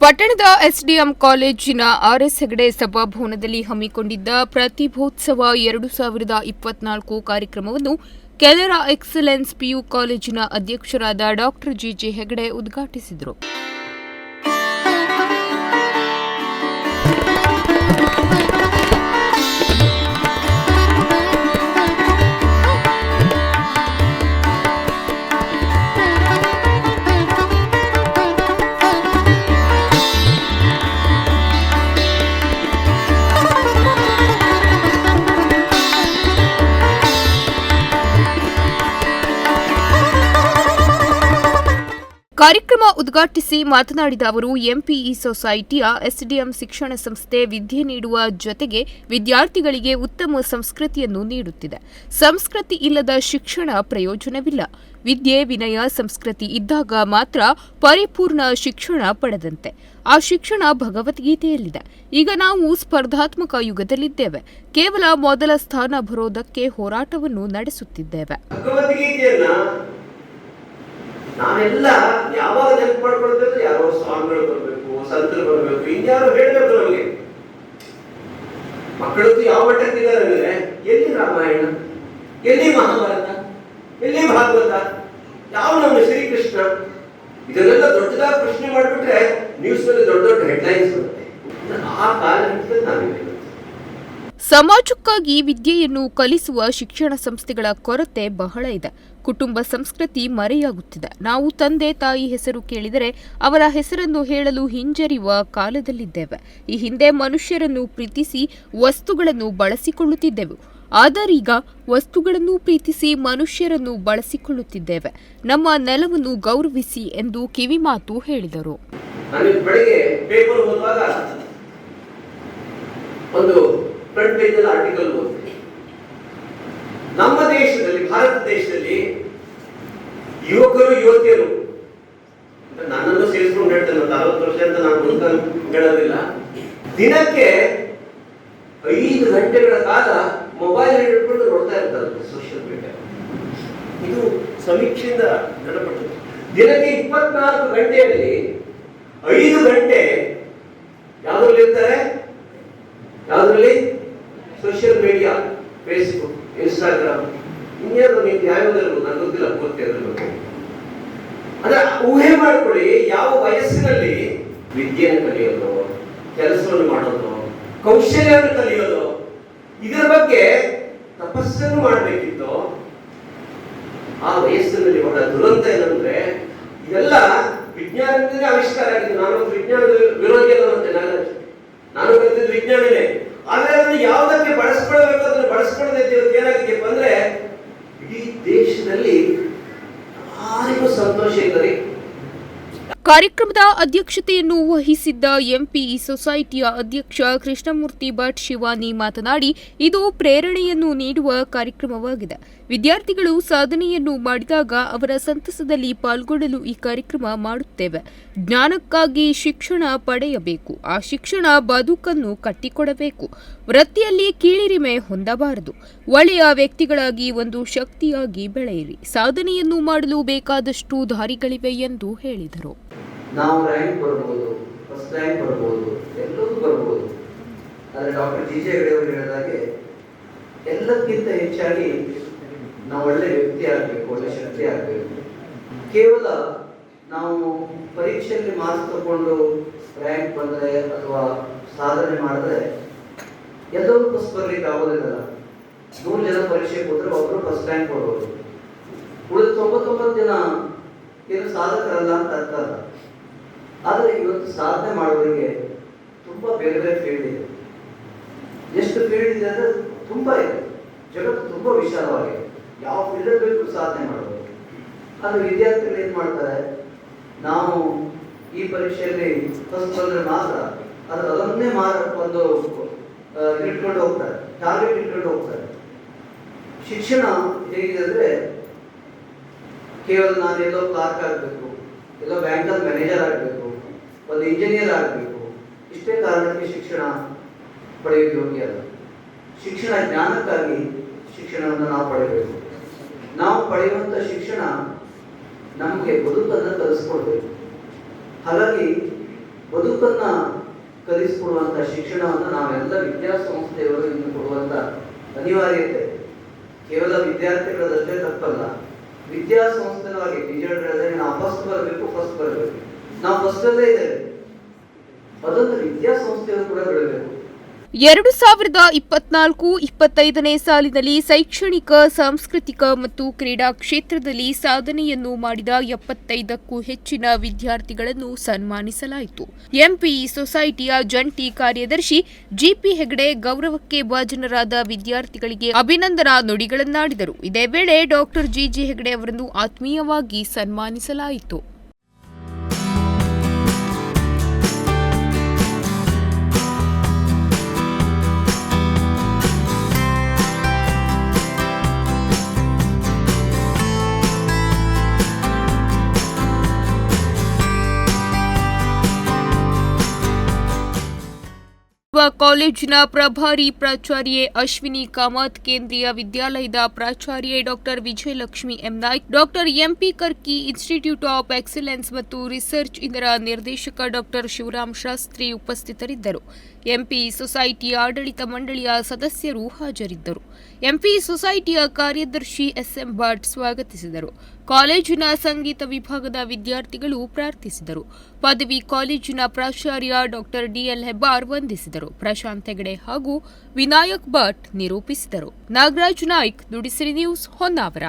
ಪಟ್ಟಣದ ಎಸ್ಡಿಎಂ ಕಾಲೇಜಿನ ಆರ್ಎಸ್ ಹೆಗಡೆ ಸಭಾಭವನದಲ್ಲಿ ಹಮ್ಮಿಕೊಂಡಿದ್ದ ಪ್ರತಿಭೋತ್ಸವ ಎರಡು ಸಾವಿರದ ಇಪ್ಪತ್ನಾಲ್ಕು ಕಾರ್ಯಕ್ರಮವನ್ನು ಕೆನರಾ ಎಕ್ಸಲೆನ್ಸ್ ಪಿಯು ಕಾಲೇಜಿನ ಅಧ್ಯಕ್ಷರಾದ ಡಾಕ್ಟರ್ ಜಿಜೆ ಹೆಗಡೆ ಉದ್ಘಾಟಿಸಿದರು. ಕಾರ್ಯಕ್ರಮ ಉದ್ಘಾಟಿಸಿ ಮಾತನಾಡಿದ ಅವರು ಎಂಪಿಇ ಸೊಸೈಟಿಯ ಎಸ್ಡಿಎಂ ಶಿಕ್ಷಣ ಸಂಸ್ಥೆ ವಿದ್ಯೆ ನೀಡುವ ಜೊತೆಗೆ ವಿದ್ಯಾರ್ಥಿಗಳಿಗೆ ಉತ್ತಮ ಸಂಸ್ಕೃತಿಯನ್ನು ನೀಡುತ್ತಿದೆ. ಸಂಸ್ಕೃತಿ ಇಲ್ಲದ ಶಿಕ್ಷಣ ಪ್ರಯೋಜನವಿಲ್ಲ. ವಿದ್ಯೆ ವಿನಯ ಸಂಸ್ಕೃತಿ ಇದ್ದಾಗ ಮಾತ್ರ ಪರಿಪೂರ್ಣ ಶಿಕ್ಷಣ ಪಡೆದಂತೆ. ಆ ಶಿಕ್ಷಣ ಭಗವದ್ಗೀತೆಯಲ್ಲಿದೆ. ಈಗ ನಾವು ಸ್ಪರ್ಧಾತ್ಮಕ ಯುಗದಲ್ಲಿದ್ದೇವೆ. ಕೇವಲ ಮೊದಲ ಸ್ಥಾನ ಬರೋದಕ್ಕೆ ಹೋರಾಟವನ್ನು ನಡೆಸುತ್ತಿದ್ದೇವೆ. ನಾವೆಲ್ಲ ಯಾವಾಗ ನೆನಪು ಮಾಡ್ಕೊಳ್ಬೇಕು ಯಾರೋ ಸ್ವಾಮಿಗಳು ಬರಬೇಕು, ಸಂತರು ಬರಬೇಕು, ಇನ್ಯಾರು ಹೇಳ್ಬೇಕು ನಮಗೆ. ಮಕ್ಕಳದ್ದು ಯಾವ ಮಟ್ಟಕ್ಕಿದ್ದಾರೆ ಅಂದ್ರೆ ಎಲ್ಲಿ ರಾಮಾಯಣ, ಎಲ್ಲಿ ಮಹಾಭಾರತ, ಎಲ್ಲಿ ಭಾಗವತ, ಯಾವ ನಮ್ಮ ಶ್ರೀಕೃಷ್ಣ, ಇದನ್ನೆಲ್ಲ ದೊಡ್ಡದಾಗಿ ಪ್ರಶ್ನೆ ಮಾಡಿಬಿಟ್ರೆ ನ್ಯೂಸ್ನಲ್ಲಿ ದೊಡ್ಡ ದೊಡ್ಡ ಹೆಡ್ಲೈನ್ಸ್ ಬರುತ್ತೆ. ಆ ಕಾಲ ನಾವಿದ್ದೇವೆ. ಸಮಾಜಕ್ಕಾಗಿ ವಿದ್ಯೆಯನ್ನು ಕಲಿಸುವ ಶಿಕ್ಷಣ ಸಂಸ್ಥೆಗಳ ಕೊರತೆ ಬಹಳ ಇದೆ. ಕುಟುಂಬ ಸಂಸ್ಕೃತಿ ಮರೆಯಾಗುತ್ತಿದೆ. ನಾವು ತಂದೆ ತಾಯಿ ಹೆಸರು ಕೇಳಿದರೆ ಅವರ ಹೆಸರನ್ನು ಹೇಳಲು ಹಿಂಜರಿಯುವ ಕಾಲದಲ್ಲಿದ್ದೇವೆ. ಈ ಹಿಂದೆ ಮನುಷ್ಯರನ್ನು ಪ್ರೀತಿಸಿ ವಸ್ತುಗಳನ್ನು ಬಳಸಿಕೊಳ್ಳುತ್ತಿದ್ದೆವು. ಆದರೀಗ ವಸ್ತುಗಳನ್ನು ಪ್ರೀತಿಸಿ ಮನುಷ್ಯರನ್ನು ಬಳಸಿಕೊಳ್ಳುತ್ತಿದ್ದೇವೆ. ನಮ್ಮ ನೆಲವನ್ನು ಗೌರವಿಸಿ ಎಂದು ಕಿವಿಮಾತು ಹೇಳಿದರು. ಒಂದು ಪೇಜ್ ಆರ್ಟಿಕಲ್ ಓದಿದೆ ನಮ್ಮ ದೇಶದಲ್ಲಿ, ಭಾರತ ದೇಶದಲ್ಲಿ ಯುವಕರು, ಯುವತಿಯರು ನನ್ನನ್ನು ಸೇರಿಸ್ಕೊಂಡು ಹೇಳ್ತೇನೆ, ಒಂದು ಅರವತ್ತು ವರ್ಷ ಅಂತ ನಾನು ಹೇಳೋದಿಲ್ಲ. ದಿನಕ್ಕೆ ಐದು ಗಂಟೆಗಳ ಕಾಲ ಮೊಬೈಲ್ ಹಿಡ್ಕೊಂಡು ನೋಡ್ತಾ ಇರ್ತಾರೆ ಸೋಷಿಯಲ್ ಮೀಡಿಯಾ ಇದು ಸಮೀಕ್ಷೆಯಿಂದ ದೃಢಪಟ್ಟದ್ದು ದಿನಕ್ಕೆ ಇಪ್ಪತ್ನಾಲ್ಕು ಗಂಟೆಯಲ್ಲಿ ಐದು ಗಂಟೆ ಯಾವ್ದ್ರಲ್ಲಿ ಇರ್ತಾರೆ? ಯಾವ್ದ್ರಲ್ಲಿ? ಫೇಸ್ಬುಕ್ ಇನ್ಸ್ಟಾಗ್ರಾಮ್ ಇನ್ಯಾರು ನೀವು ಯಾವ್ಯಾವ್ದು ನನಗೆ ಗೊತ್ತಿಲ್ಲ ಪೂರ್ತಿ ಅದ್ರ ಬಗ್ಗೆ. ಅಂದ್ರೆ ಊಹೆ ಮಾಡ್ಕೊಳ್ಳಿ, ಯಾವ ವಯಸ್ಸಿನಲ್ಲಿ ವಿದ್ಯೆಯನ್ನು ಕಲಿಯೋದು, ಕೆಲಸವನ್ನು ಮಾಡೋದು, ಕೌಶಲ್ಯವನ್ನು ಕಲಿಯೋದು, ಇದರ ಬಗ್ಗೆ ತಪಸ್ಸನ್ನು ಮಾಡಬೇಕಿತ್ತು. ಆ ವಯಸ್ಸಿನಲ್ಲಿ ಬಹಳ ದುರಂತ ಏನಂದ್ರೆ, ಇದೆಲ್ಲ ವಿಜ್ಞಾನದಿಂದ ಆವಿಷ್ಕಾರ ಆಗಿದೆ ನಾನು ವಿಜ್ಞಾನದ ವಿರೋಧಿ ಅಲ್ಲ ಮತ್ತೆ ನಾನು. ನಾನು ಕಲಿತಿದ್ದು ವಿಜ್ಞಾನನೇ. ಆದ್ರೆ ಅದನ್ನು ಯಾವುದಕ್ಕೆ ಬಳಸ್ಕೊಳ್ಬೇಕು ಅದನ್ನು ಬಳಸ್ಕೊಳ್ಳದೆ ಇವತ್ತು ಏನಾಗಿದೆಯಪ್ಪ ಅಂದ್ರೆ ಇಡೀ ದೇಶದಲ್ಲಿ ಯಾರಿಗೂ ಸಂತೋಷ ಇದ್ದಾರೆ ಕಾರ್ಯಕ್ರಮದ ಅಧ್ಯಕ್ಷತೆಯನ್ನು ವಹಿಸಿದ್ದ ಎಂಪಿಇ ಸೊಸೈಟಿಯ ಅಧ್ಯಕ್ಷ ಕೃಷ್ಣಮೂರ್ತಿ ಭಟ್ ಶಿವಾನಿ ಮಾತನಾಡಿ, ಇದು ಪ್ರೇರಣೆಯನ್ನು ನೀಡುವ ಕಾರ್ಯಕ್ರಮವಾಗಿದೆ. ವಿದ್ಯಾರ್ಥಿಗಳು ಸಾಧನೆಯನ್ನು ಮಾಡಿದಾಗ ಅವರ ಸಂತಸದಲ್ಲಿ ಪಾಲ್ಗೊಳ್ಳಲು ಈ ಕಾರ್ಯಕ್ರಮ ಮಾಡುತ್ತೇವೆ. ಜ್ಞಾನಕ್ಕಾಗಿ ಶಿಕ್ಷಣ ಪಡೆಯಬೇಕು. ಆ ಶಿಕ್ಷಣ ಬದುಕನ್ನು ಕಟ್ಟಿಕೊಡಬೇಕು. ವೃತ್ತಿಯಲ್ಲಿ ಕೀಳಿರಿಮೆ ಹೊಂದಬಾರದು. ಒಳ್ಳೆಯ ವ್ಯಕ್ತಿಗಳಾಗಿ ಒಂದು ಶಕ್ತಿಯಾಗಿ ಬೆಳೆಯಿರಿ. ಸಾಧನೆಯನ್ನು ಮಾಡಲು ಬೇಕಾದಷ್ಟು ದಾರಿಗಳಿವೆ ಎಂದು ಹೇಳಿದರು. ನಾವು ರ್ಯಾಂಕ್ ಬರ್ಬೋದು ಫಸ್ಟ್ ರ್ಯಾಂಕ್ ಬರ್ಬೋದು ಎಲ್ಲವೂ ಬರ್ಬೋದು. ಆದರೆ ಡಾಕ್ಟರ್ ಜಿ ಜೆ ಹೆಗಡೆಯವರು ಹೇಳಿದಾಗೆ ಎಲ್ಲಕ್ಕಿಂತ ಹೆಚ್ಚಾಗಿ ನಾವು ಒಳ್ಳೆ ವ್ಯಕ್ತಿ ಆಗಬೇಕು, ಒಳ್ಳೆ ಶಕ್ತಿ ಆಗಬೇಕು. ಕೇವಲ ನಾವು ಪರೀಕ್ಷೆಯಲ್ಲಿ ಮಾರ್ಕ್ಸ್ ತಗೊಂಡು ರ್ಯಾಂಕ್ ಬಂದರೆ ಅಥವಾ ಸಾಧನೆ ಮಾಡಿದ್ರೆ ಎಲ್ಲರೂ ಫಸ್ಟ್ ಬರ್ಲಿಕ್ಕೆ ಆಗೋದಿಲ್ಲ. ನೂರು ಜನ ಪರೀಕ್ಷೆ ಕೂತ್ರೆ ಒಬ್ಬರು ಫಸ್ಟ್ ರ್ಯಾಂಕ್ ಬರ್ಬೋದು ಉಳಿದ ತೊಂಬತ್ತೊಂಬತ್ತು ಜನ ಏನು ಸಾಧಕರಲ್ಲ ಅಂತ ಅರ್ಥ ಅಲ್ಲ. ಆದರೆ ಇವತ್ತು ಸಾಧನೆ ಮಾಡೋರಿಗೆ ತುಂಬಾ ಬೇರೆ ಬೇರೆ ಫೀಲ್ಡ್ ಇದೆ. ಎಷ್ಟು ಫೀಲ್ಡ್ ಇದೆ ಅಂದ್ರೆ ತುಂಬಾ ಇದೆ. ಜಗತ್ತು ತುಂಬಾ ವಿಶಾಲವಾಗಿದೆ. ಯಾವ ಫೀಲ್ಡ್ ಬೇಕು ಸಾಧನೆ ಮಾಡಬಹುದು ಆದರೆ ವಿದ್ಯಾರ್ಥಿಗಳು ಏನು ಮಾಡ್ತಾರೆ? ನಾವು ಈ ಪರೀಕ್ಷೆಯಲ್ಲಿ ಫಸ್ಟ್ ಬಂದರೆ ಮಾತ್ರ ಅದು ಅದನ್ನೇ ಮಾರ ಒಂದು ಇಟ್ಕೊಂಡು ಹೋಗ್ತಾರೆ. ಟಾರ್ಗೆಟ್ ಇಟ್ಕೊಂಡು ಹೋಗ್ತಾರೆ. ಶಿಕ್ಷಣ ಹೇಗಿದೆ ಅಂದರೆ ಕೇವಲ ನಾನು ಎಲ್ಲೋ ಕ್ಲಾರ್ಕ್ ಆಗಬೇಕು, ಎಲ್ಲೋ ಬ್ಯಾಂಕಲ್ಲಿ ಮ್ಯಾನೇಜರ್ ಆಗಬೇಕು ಒಂದು ಇಂಜಿನಿಯರ್ ಆಗಬೇಕು. ಇಷ್ಟೇ ಕಾರಣಕ್ಕೆ ಶಿಕ್ಷಣ ಪಡೆಯೋಕೆ ಯೋಗ್ಯ ಅಲ್ಲ ಶಿಕ್ಷಣ ಜ್ಞಾನಕ್ಕಾಗಿ ಶಿಕ್ಷಣವನ್ನು ನಾವು ಪಡೆಯಬೇಕು. ನಾವು ಪಡೆಯುವಂಥ ಶಿಕ್ಷಣ ನಮಗೆ ಬದುಕನ್ನು ಕಲಿಸ್ಕೊಡ್ಬೇಕು. ಹಾಗಾಗಿ ಬದುಕನ್ನು ಕಲಿಸಿಕೊಡುವಂಥ ಶಿಕ್ಷಣವನ್ನು ನಾವೆಲ್ಲ ವಿದ್ಯಾಸಂಸ್ಥೆಯವರು ಇನ್ನು ಕೊಡುವಂತ ಅನಿವಾರ್ಯತೆ. ಕೇವಲ ವಿದ್ಯಾರ್ಥಿಗಳದಷ್ಟೇ ತಪ್ಪಲ್ಲ. ವಿದ್ಯಾಸಂಸ್ಥೆಗಳಾಗಿ ಹೇಳಿದ್ರೆ ನಾವು ಫಸ್ಟ್ ಬರಬೇಕು ಫಸ್ಟ್ ಬರಬೇಕು. ನಾವು ಫಸ್ಟಲ್ಲೇ ಇದ್ದೇವೆ. ಕೂಡ ಎರಡು ಸಾವಿರದ ಇಪ್ಪತ್ನಾಲ್ಕು ಇಪ್ಪತ್ತೈದನೇ ಸಾಲಿನಲ್ಲಿ ಶೈಕ್ಷಣಿಕ, ಸಾಂಸ್ಕೃತಿಕ ಮತ್ತು ಕ್ರೀಡಾ ಕ್ಷೇತ್ರದಲ್ಲಿ ಸಾಧನೆಯನ್ನು ಮಾಡಿದ ಎಪ್ಪತ್ತೈದಕ್ಕೂ ಹೆಚ್ಚಿನ ವಿದ್ಯಾರ್ಥಿಗಳನ್ನು ಸನ್ಮಾನಿಸಲಾಯಿತು. ಎಂಪಿಇ ಸೊಸೈಟಿಯ ಜಂಟಿ ಕಾರ್ಯದರ್ಶಿ ಜಿಪಿ ಹೆಗಡೆ ಗೌರವಕ್ಕೆ ಭಾಜನರಾದ ವಿದ್ಯಾರ್ಥಿಗಳಿಗೆ ಅಭಿನಂದನಾ ನುಡಿಗಳನ್ನಾಡಿದರು. ಇದೇ ವೇಳೆ ಡಾಕ್ಟರ್ ಜಿಜಿ ಹೆಗಡೆ ಅವರನ್ನು ಆತ್ಮೀಯವಾಗಿ ಸನ್ಮಾನಿಸಲಾಯಿತು. ವ ಕಾಲೇಜಿನ ಪ್ರಭಾರಿ ಪ್ರಾಚಾರ್ಯೆ ಅಶ್ವಿನಿ ಕಾಮತ್, ಕೇಂದ್ರೀಯ ವಿದ್ಯಾಲಯದ ಪ್ರಾಚಾರ್ಯೆ doctor Vijayalakshmi M Naik, doctor MP Karki, institute of excellence ಮತ್ತು ರಿಸರ್ಚ್ ಇದರ ನಿರ್ದೇಶಕ ಡಾಕ್ಟರ್ ಶಿವರಾಮ್ ಶಾಸ್ತ್ರಿ ಉಪಸ್ಥಿತರಿದ್ದರು. ಎಂಪಿ ಸೊಸೈಟಿ ಆಡಳಿತ ಮಂಡಳಿಯ ಸದಸ್ಯರು ಹಾಜರಿದ್ದರು. ಎಂಪಿ ಸೊಸೈಟಿಯ ಕಾರ್ಯದರ್ಶಿ ಎಸ್ಎಂ ಭಟ್ ಸ್ವಾಗತಿಸಿದರು. ಕಾಲೇಜಿನ ಸಂಗೀತ ವಿಭಾಗದ ವಿದ್ಯಾರ್ಥಿಗಳು ಪ್ರಾರ್ಥಿಸಿದರು. ಪದವಿ ಕಾಲೇಜಿನ ಪ್ರಾಚಾರ್ಯ ಡಾಕ್ಟರ್ ಡಿಎಲ್ ಹೆಬ್ಬಾರ್ ವಂದಿಸಿದರು. ಪ್ರಶಾಂತ್ ಹೆಗಡೆ ಹಾಗೂ ವಿನಾಯಕ್ ಭಟ್ ನಿರೂಪಿಸಿದರು. ನಾಗರಾಜ್ ನಾಯ್ಕ್ ನುಡಿಸಿರಿ ನ್ಯೂಸ್ ಹೊನ್ನಾವರ.